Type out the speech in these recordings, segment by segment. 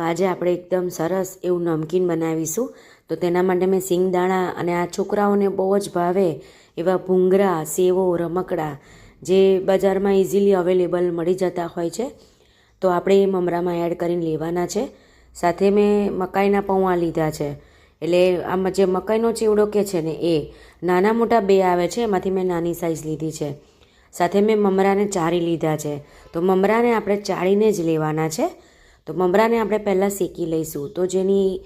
આજે આપણે એકદમ સરસ એવું નમકીન બનાવીશું. તો તેના માટે મેં સિંગદાણા અને આ છોકરાઓને બહુ જ ભાવે એવા ભૂંગરા, સેવો, રમકડા જે બજારમાં ઇઝીલી અવેલેબલ મળી જતા હોય છે. તો આપણે એ મમરામાં એડ કરીને લેવાના છે. સાથે મેં મકાઈના પૌવા લીધા છે. એટલે આમાં જે મકાઈનો ચીવડો કે છે ને એ, નાના મોટા બે આવે છે, એમાંથી મેં નાની સાઇઝ લીધી છે. સાથે મેં મમરાને ચારી લીધા છે. તો મમરાને આપણે ચાળીને જ લેવાના છે. તો મમરાને આપણે પહેલાં શેકી લઈશું. તો જેની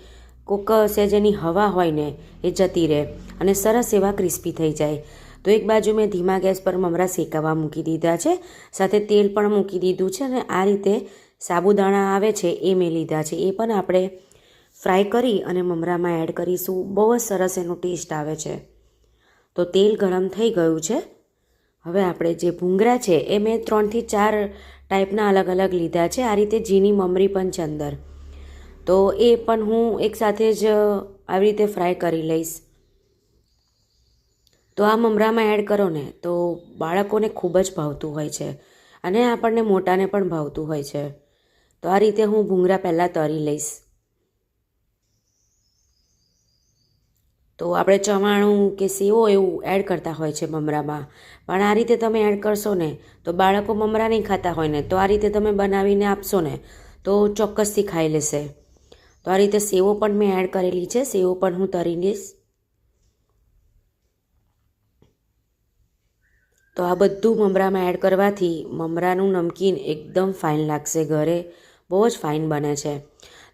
કોક છે જેની હવા હોય ને, એ જતી રહે અને સરસ એવા ક્રિસ્પી થઈ જાય. તો એક બાજુ મેં ધીમા ગેસ પર મમરા શેકાવા મૂકી દીધા છે, સાથે તેલ પણ મૂકી દીધું છે અને આ રીતે સાબુદાણા આવે છે એ મેં લીધા છે. એ પણ આપણે ફ્રાય કરી અને મમરામાં એડ કરીશું. બહુ જ સરસ એનો ટેસ્ટ આવે છે. તો તેલ ગરમ થઈ ગયું છે. હવે આપણે જે ભૂંગરા છે, એ મેં ત્રણથી ચાર ટાઈપના અલગ અલગ લીધા છે. આ રીતે ઝીણી મમરી પણ છે અંદર. તો એ પણ હું એકસાથે જ આવી રીતે ફ્રાય કરી લઈશ. તો આ મમરામાં એડ કરો ને, તો બાળકોને ખૂબ જ ભાવતું હોય છે અને આપણને મોટાને પણ ભાવતું હોય છે. તો આ રીતે હું ભૂંગરા પહેલાં તરી લઈશ. તો આપણે ચવાણું કે સેવો એવું એડ કરતા હોય છે મમરામાં. પણ આ રીતે તમે એડ કરશો ને, તો બાળકો મમરા નહીં ખાતા હોય ને, તો આ રીતે તમે બનાવીને આપશો ને, તો ચોક્કસથી ખાઈ લેશે. તો આ રીતે સેવો પણ મેં એડ કરેલી છે, સેવો પણ હું તરી લઈશ. તો આ બધું મમરામાં એડ કરવાથી મમરાનું નમકીન એકદમ ફાઇન લાગશે ઘરે, બહુ જ ફાઇન બને છે.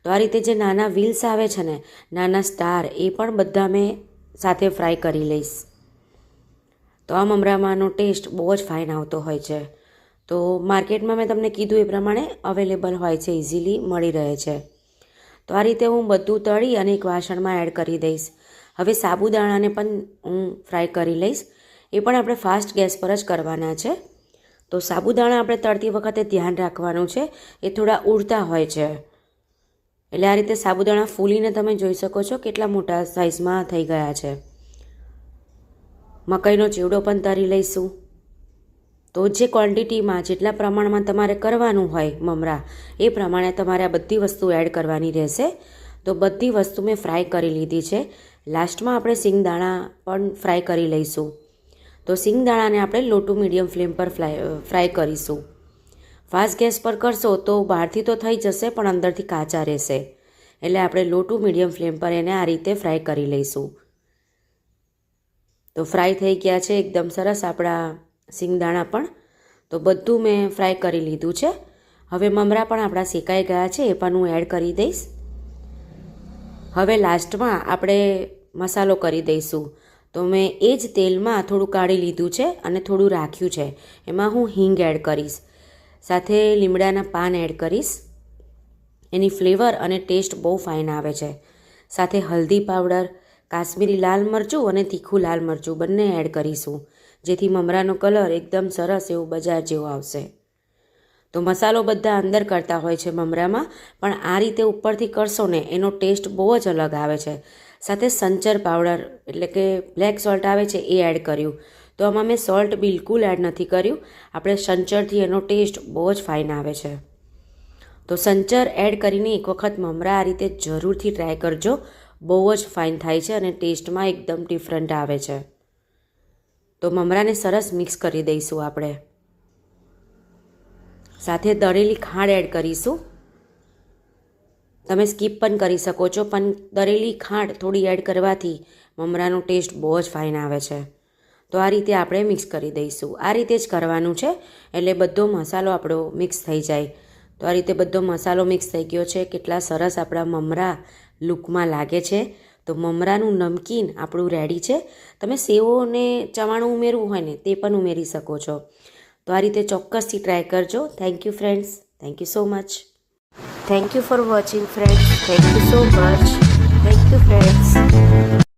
તો આ રીતે જે નાના વ્હીલ્સ આવે છે ને, નાના સ્ટાર એ પણ બધા મેં સાથે ફ્રાય કરી લઈશ. તો આ મમરામાંનો ટેસ્ટ બહુ જ ફાઇન આવતો હોય છે. તો માર્કેટમાં મેં તમને કીધું એ પ્રમાણે અવેલેબલ હોય છે ઇઝીલી મળી રહે છે. તો આ રીતે હું બધું તળી અને એક વાસણમાં એડ કરી દઈશ. હવે સાબુદાણાને પણ હું ફ્રાય કરી લઈશ. એ પણ આપણે ફાસ્ટ ગેસ પર જ કરવાના છે. તો સાબુદાણા આપણે તળતી વખતે ધ્યાન રાખવાનું છે. એ થોડા ઉડતા હોય છે. એટલે આ રીતે સાબુદાણા ફૂલીને તમે જોઈ શકો છો કેટલા મોટા સાઇઝમાં થઈ ગયા છે. મકાઈનો ચેવડો પણ તરી લઈશું. તો જે ક્વોન્ટિટીમાં જેટલા પ્રમાણમાં તમારે કરવાનું હોય મમરા, એ પ્રમાણે તમારે આ બધી વસ્તુ એડ કરવાની રહેશે. તો બધી વસ્તુ મેં ફ્રાય કરી લીધી છે. લાસ્ટમાં આપણે સિંગદાણા પણ ફ્રાય કરી લઈશું. તો સિંગદાણાને આપણે લોટું મીડિયમ ફ્લેમ પર ફ્રાય ફ્રાય કરીશું. ફાસ્ટ ગેસ પર કરશો તો બહારથી તો થઈ જશે, પણ અંદરથી કાચા રહેશે. એટલે આપણે લો ટુ મીડિયમ ફ્લેમ પર એને આ રીતે ફ્રાય કરી લઈશું. તો ફ્રાય થઈ ગયા છે, એકદમ સરસ આપણા સિંગદાણા પણ. તો બધું મેં ફ્રાય કરી લીધું છે. હવે મમરા પણ આપણા શેકાઈ ગયા છે, એ પણ હું એડ કરી દઈશ. હવે લાસ્ટમાં આપણે મસાલો કરી દઈશું. તો મેં એ જ તેલમાં થોડું કાઢી લીધું છે અને થોડું રાખ્યું છે. એમાં હું હિંગ એડ કરીશ. સાથે લીમડાના પાન એડ કરીશ. એની ફ્લેવર અને ટેસ્ટ બહુ ફાઇન આવે છે. સાથે હલ્દી પાવડર, કાશ્મીરી લાલ મરચું અને તીખું લાલ મરચું બંને એડ કરીશું, જેથી મમરાનો કલર એકદમ સરસ એવું બજાર જેવો આવશે. તો મસાલો બધા અંદર કરતા હોય છે મમરામાં, પણ આ રીતે ઉપરથી કરશો ને, એનો ટેસ્ટ બહુ જ અલગ આવે છે. સાથે સંચર પાવડર, એટલે કે બ્લેક સોલ્ટ આવે છે, એ એડ કર્યું. તો આમાં મેં સોલ્ટ બિલકુલ એડ નથી કર્યું. આપણે સંચરથી એનો ટેસ્ટ બહુ જ ફાઇન આવે છે. તો સંચર એડ કરીને એક વખત મમરા આ રીતે જરૂરથી ટ્રાય કરજો. બહુ જ ફાઇન થાય છે અને ટેસ્ટમાં એકદમ ડિફરન્ટ આવે છે. તો મમરાને સરસ મિક્સ કરી દઈશું આપણે. સાથે દળેલી ખાંડ એડ કરીશું. તમે સ્કીપ પણ કરી શકો છો, પણ દળેલી ખાંડ થોડી એડ કરવાથી મમરાનો ટેસ્ટ બહુ જ ફાઇન આવે છે. તો આ રીતે આપણે મિક્સ કરી દઈશું. આ રીતે જ કરવાનું છે. એટલે બધો મસાલો આપણો મિક્સ થઈ જાય. તો આ રીતે બધો મસાલો મિક્સ થઈ ગયો છે. કેટલા સરસ આપણા મમરા લુકમાં લાગે છે. તો મમરાનું નમકીન આપણું રેડી છે. તમે સેવોને ચવાણું ઉમેરવું હોય ને તે પણ ઉમેરી શકો છો. તો આ રીતે ચોક્કસથી ટ્રાય કરજો. Thank you friends thank you so much thank you for watching friends thank you so much thank you friends